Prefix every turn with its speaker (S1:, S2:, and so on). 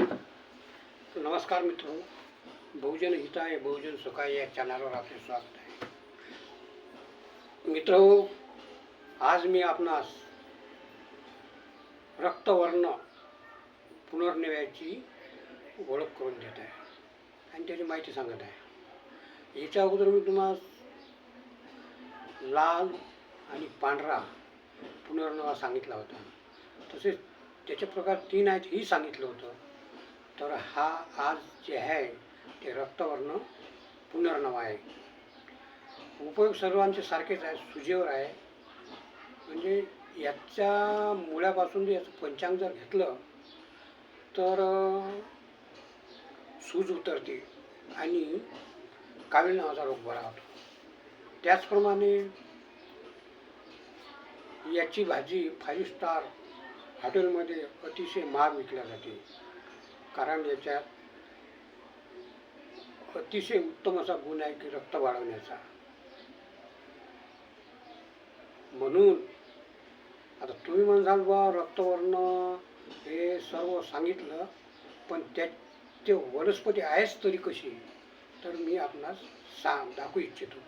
S1: नमस्कार मित्र. बहुजन हिताय बहुजन सुखाय या चॅनलवर आपले स्वागत आहे. मित्र आज मी आपणास रक्तवर्ण पुनर्नव्याची ओळख करून देत आहे आणि त्याची माहिती सांगत आहे. याच्या अगोदर मी तुम्हाला लाल आणि पांढरा पुनर्नवा सांगितला होता. तसेच त्याचे प्रकार तीन आहेत ही सांगितलं होतं. तर हा आज जे आहे ते रक्तवर्ण पुनर्नव आहे. उपयोग सर्वांचे सारखेच आहे सुजेवर आहे. म्हणजे याच्या मुळापासून जे याचं पंचांग जर घेतलं तर सूज उतरते आणि कावीळ नावाचा रोग बरा होतो. त्याचप्रमाणे याची भाजी फाईव्ह स्टार हॉटेलमध्ये अतिशय महाग विकल्या जाते. कारण याच्यात अतिशय उत्तम असा गुण आहे की रक्त वाढवण्याचा. म्हणून आता तुम्ही म्हणसाल बा रक्तवर्ण हे सर्व सांगितलं पण त्या ते वनस्पती आहेच तरी कशी? तर मी आपणास सांग दाखवू इच्छितो.